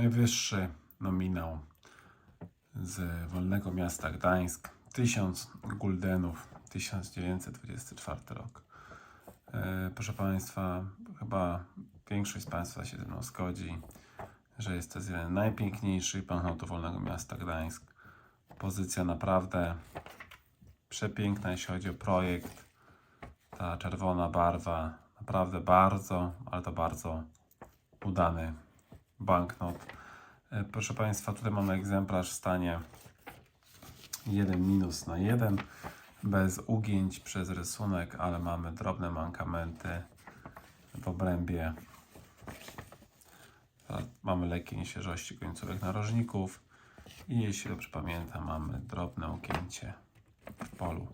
Najwyższy nominał z Wolnego Miasta Gdańsk 1000 guldenów 1924 rok. E, Proszę Państwa, chyba większość z Państwa się ze mną zgodzi, że jest to jeden z najpiękniejszych banknotów Wolnego Miasta Gdańsk. Pozycja naprawdę przepiękna, jeśli chodzi o projekt. Ta czerwona barwa, naprawdę bardzo, ale to bardzo udany banknot. E, Proszę Państwa, tutaj mamy egzemplarz w stanie 1 minus na 1, bez ugięć przez rysunek, ale mamy drobne mankamenty w obrębie. Mamy lekkie nieświeżości końcówek narożników i jeśli dobrze pamiętam, mamy drobne ugięcie w polu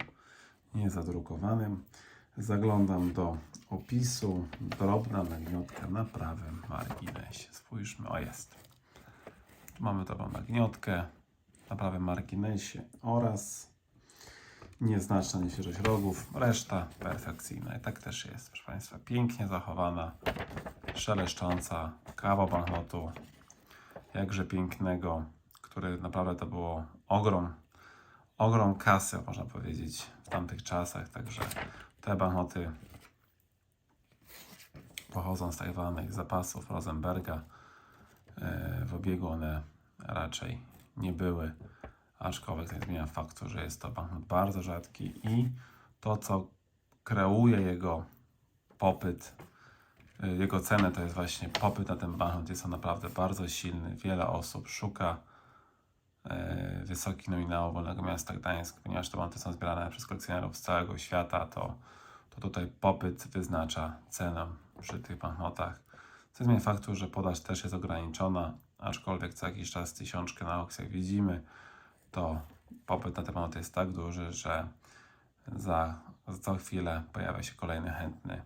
niezadrukowanym. Zaglądam do opisu. Drobna nagniotka na prawym marginesie. Spójrzmy, o jest. Tu mamy drobną nagniotkę na prawym marginesie oraz nieznaczna nieświeżość rogów. Reszta perfekcyjna. I tak też jest, proszę Państwa. Pięknie zachowana, szeleszcząca kawa banknotu. Jakże pięknego, który naprawdę to było ogrom ogrom kasy, można powiedzieć, w tamtych czasach. Także te banknoty pochodzą z tak zwanych zapasów Rosenberga. E, W obiegu one raczej nie były, aczkolwiek nie zmienia faktu, że jest to banknot bardzo rzadki i to, co kreuje jego popyt, e, jego cenę, to jest właśnie popyt na ten banknot. Jest on naprawdę bardzo silny. Wiele osób szuka wysoki nominał Wolnego Miasta Gdańsk, ponieważ te monety są zbierane przez kolekcjonerów z całego świata, to, to tutaj popyt wyznacza cenę przy tych banknotach. Co zmienia faktu, że podaż też jest ograniczona, aczkolwiek co jakiś czas tysiączkę na aukcjach widzimy, to popyt na te banknoty jest tak duży, że za, za chwilę pojawia się kolejny chętny,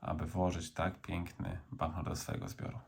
aby włożyć tak piękny banknot do swojego zbioru.